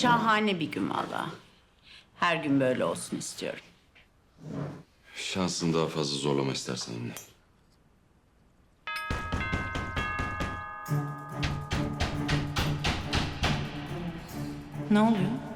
Şahane bir gün valla. Her gün böyle olsun istiyorum. Şansını daha fazla zorlama istersen anne. Ne oluyor?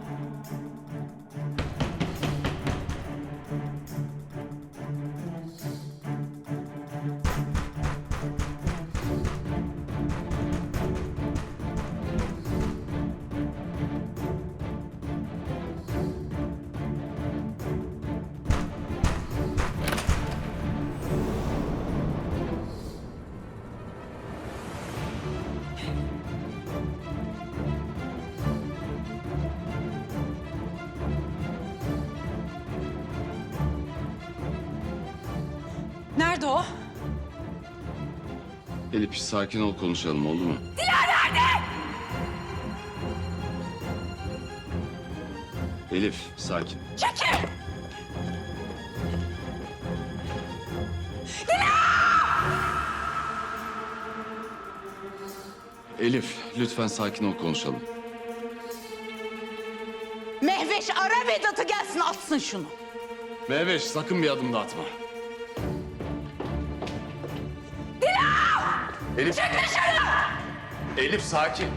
Elif sakin ol konuşalım oldu mu? Dila nerede? Elif sakin. Elif lütfen sakin ol konuşalım. Mehveş ara Vedat'ı gelsin atsın şunu. Mehveş sakın bir adım da atma. Elif. Çık dışarı! Elif sakin.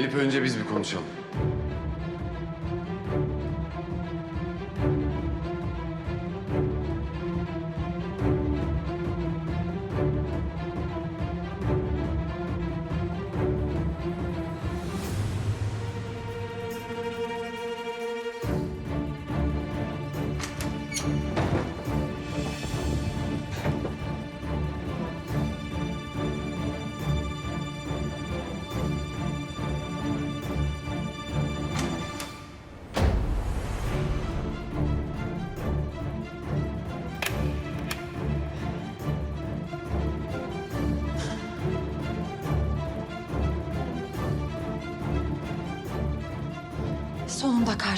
Elif önce biz bir konuşalım.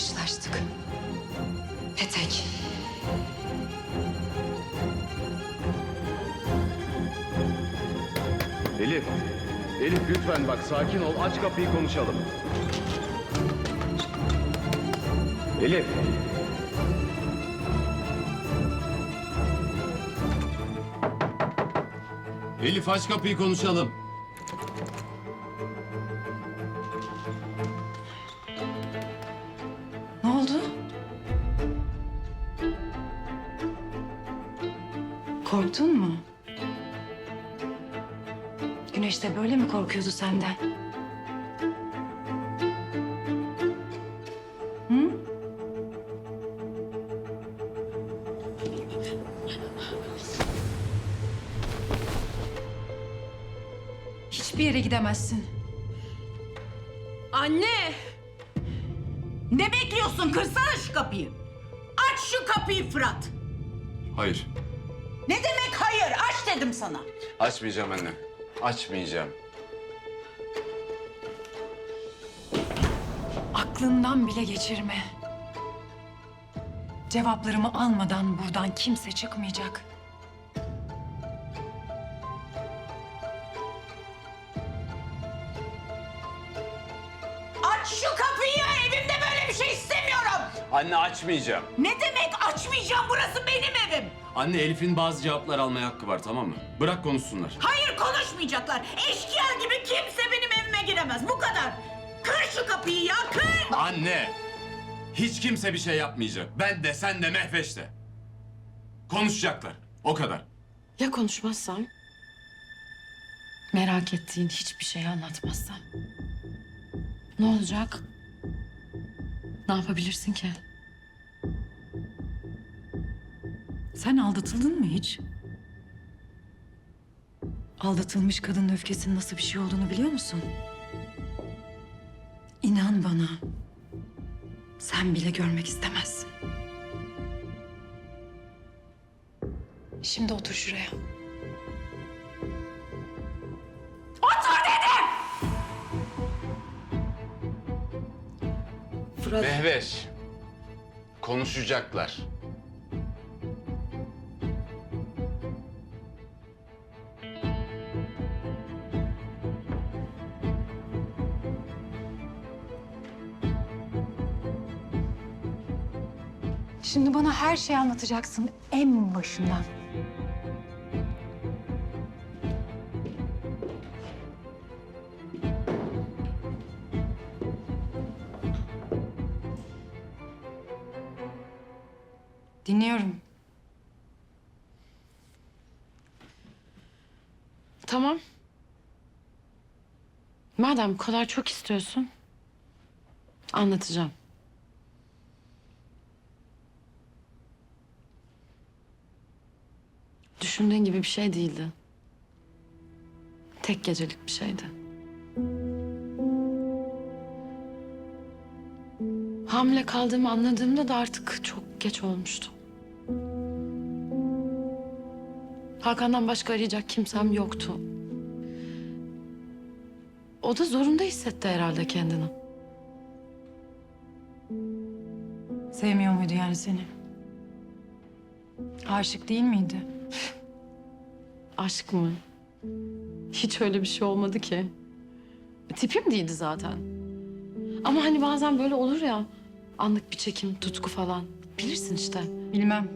Karşılaştık. Petek. Elif. Elif lütfen bak sakin ol. Aç kapıyı konuşalım. Elif. Elif aç kapıyı konuşalım. Böyle mi korkuyordu senden? Hı? Hiçbir yere gidemezsin. Anne! Ne bekliyorsun? Kırsana şu kapıyı. Aç şu kapıyı Fırat. Hayır. Ne demek hayır? Aç dedim sana. Açmayacağım anne. Açmayacağım. Aklından bile geçirme. Cevaplarımı almadan buradan kimse çıkmayacak. Aç şu kapıyı. Evimde böyle bir şey istemiyorum. Anne açmayacağım. Ne demek açmayacağım? Burası benim evim. Anne Elif'in bazı cevaplar almaya hakkı var tamam mı? Bırak konuşsunlar. Hayır konuşmayacaklar. Eşkıya gibi kimse benim evime giremez. Bu kadar. Kır şu kapıyı ya kır. Anne! Hiç kimse bir şey yapmayacak. Ben de sen de Mehveş de. Konuşacaklar. O kadar. Ya konuşmazsam? Merak ettiğin hiçbir şey anlatmazsam. Ne olacak? Ne yapabilirsin ki? Sen aldatıldın mı hiç? Aldatılmış kadının öfkesinin nasıl bir şey olduğunu biliyor musun? İnan bana. Sen bile görmek istemezsin. Şimdi otur şuraya. Fırat Mehveş. Konuşacaklar. Şimdi bana her şeyi anlatacaksın en başından. Dinliyorum. Tamam. Madem bu kadar çok istiyorsun, anlatacağım. Düşündüğün gibi bir şey değildi. Tek gecelik bir şeydi. Hamile kaldığımı anladığımda da artık çok geç olmuştu. Hakan'dan başka arayacak kimsem yoktu. O da zorunda hissetti herhalde kendini. Sevmiyor muydu yani seni? Aşık değil miydi? Aşk mı? Hiç öyle bir şey olmadı ki. Tipim değildi zaten. Ama hani bazen böyle olur ya. Anlık bir çekim, tutku falan. Bilirsin işte. Bilmem.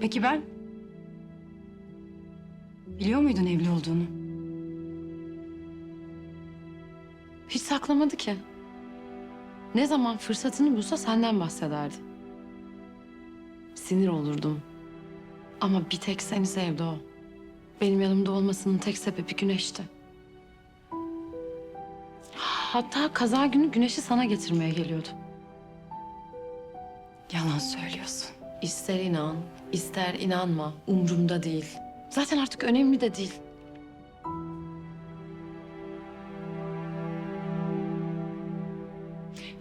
Peki ben? Biliyor muydun evli olduğunu? Hiç saklamadı ki. Ne zaman fırsatını bulsa senden bahsederdi. Sinir olurdum. Ama bir tek seni sevdi o. Benim yanımda olmasının tek sebebi güneşti. Hatta kaza günü güneşi sana getirmeye geliyordu. Yalan söylüyorsun. İster inan, ister inanma. Umrumda değil. Zaten artık önemli de değil.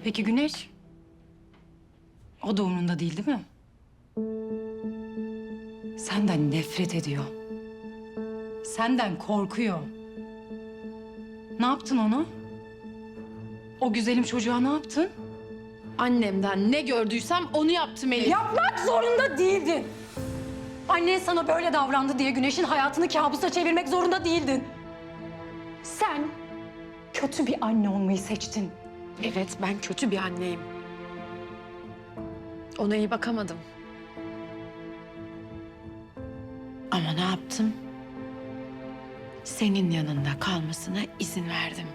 Peki Güneş? O da umrunda değil değil mi? Senden nefret ediyor. Senden korkuyor. Ne yaptın ona? O güzelim çocuğa ne yaptın? Annemden ne gördüysem onu yaptım Elif. Yapmak zorunda değildin. Annen sana böyle davrandı diye Güneş'in hayatını kabusa çevirmek zorunda değildin. Sen kötü bir anne olmayı seçtin. Evet ben kötü bir anneyim. Ona iyi bakamadım. Ama ne yaptım? Senin yanında kalmasına izin verdim.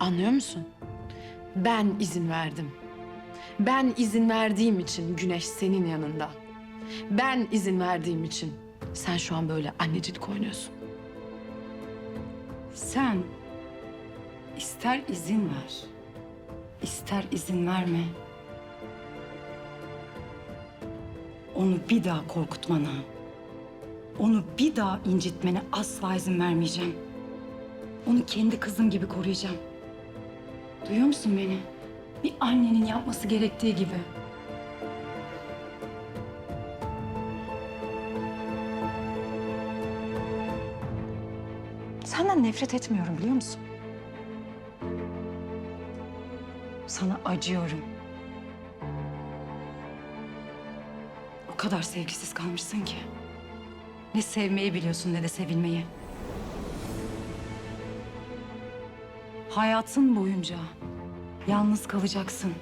Anlıyor musun? Ben izin verdim. Ben izin verdiğim için Güneş senin yanında. Ben izin verdiğim için sen şu an böyle annecilik oynuyorsun. Sen ister izin ver, ister izin verme. Onu bir daha korkutmana, onu bir daha incitmene asla izin vermeyeceğim. Onu kendi kızım gibi koruyacağım. Duyuyor musun beni? Bir annenin yapması gerektiği gibi. Senden nefret etmiyorum biliyor musun? Sana acıyorum. O kadar sevgisiz kalmışsın ki. Ne sevmeyi biliyorsun ne de sevilmeyi. Hayatın boyunca yalnız kalacaksın.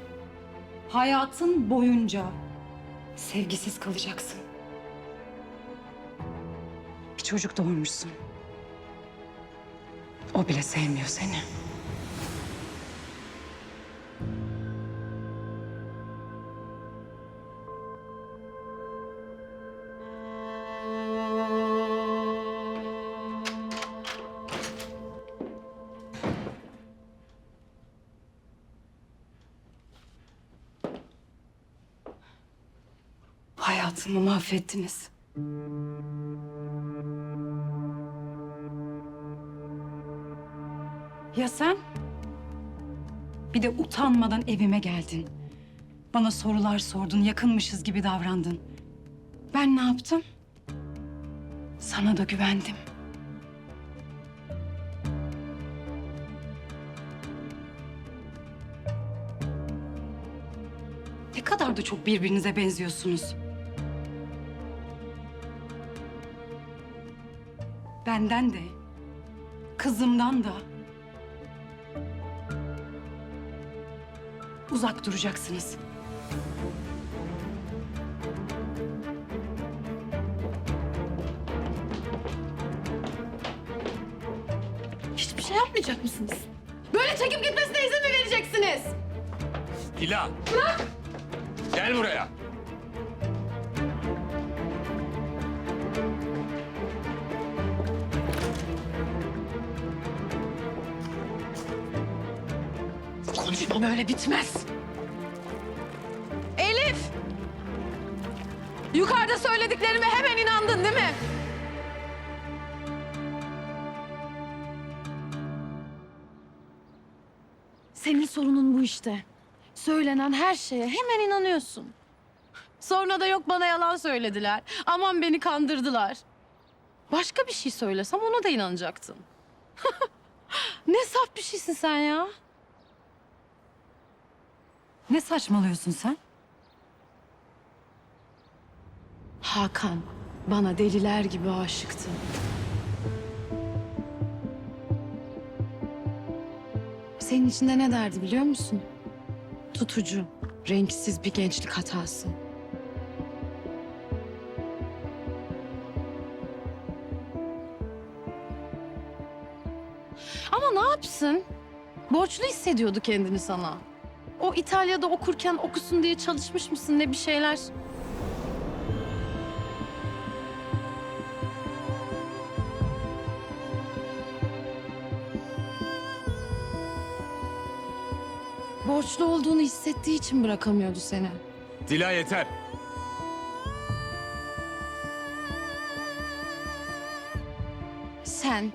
Hayatın boyunca sevgisiz kalacaksın. Bir çocuk doğurmuşsun. O bile sevmiyor seni. Hayatımı mahvettiniz. Ya sen? Bir de utanmadan evime geldin. Bana sorular sordun, yakınmışız gibi davrandın. Ben ne yaptım? Sana da güvendim. Ne kadar da çok birbirinize benziyorsunuz. Benden de, kızımdan da uzak duracaksınız. Hiçbir şey yapmayacak mısınız? Böyle çekip gitmesine izin mi vereceksiniz? Dila! Gel buraya. Konuşmam öyle bitmez. Elif! Yukarıda söylediklerime hemen inandın değil mi? Senin sorunun bu işte. Söylenen her şeye hemen inanıyorsun. Sonra da yok bana yalan söylediler. Aman beni kandırdılar. Başka bir şey söylesem ona da inanacaktın. ne saf bir şeysin sen ya. Ne saçmalıyorsun sen? Hakan bana deliler gibi aşıktı. Senin içinde ne derdi biliyor musun? Tutucu, renksiz bir gençlik hatası. Ama ne yapsın? Borçlu hissediyordu kendini sana. O İtalya'da okurken okusun diye çalışmış mısın ne bir şeyler? Borçlu olduğunu hissettiği için bırakamıyordu seni. Dila yeter. Sen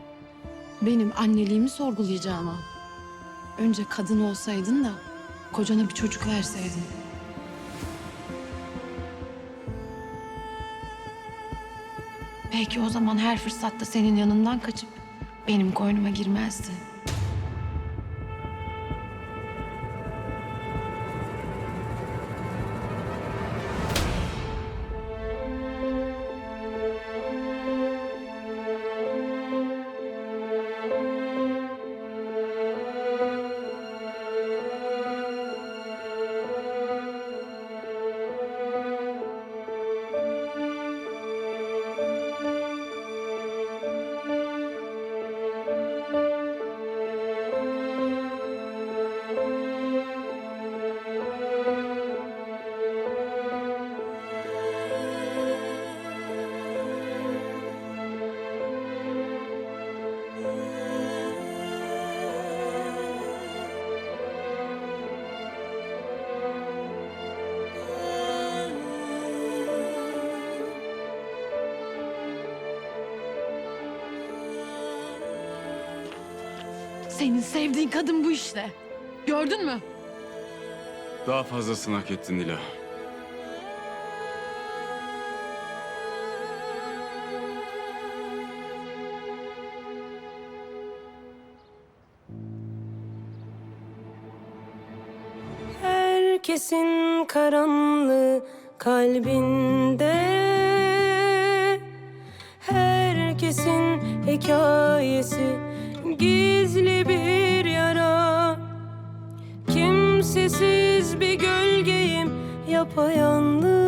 benim anneliğimi sorgulayacağına önce kadın olsaydın da kocana bir çocuk verseydin. Belki o zaman her fırsatta senin yanından kaçıp benim koynuma girmezdi. Senin sevdiğin kadın bu işte. Gördün mü? Daha fazlasını hak ettin Dila. Herkesin karanlığı kalbinde Herkesin hikayesi gizli bir yapayalnız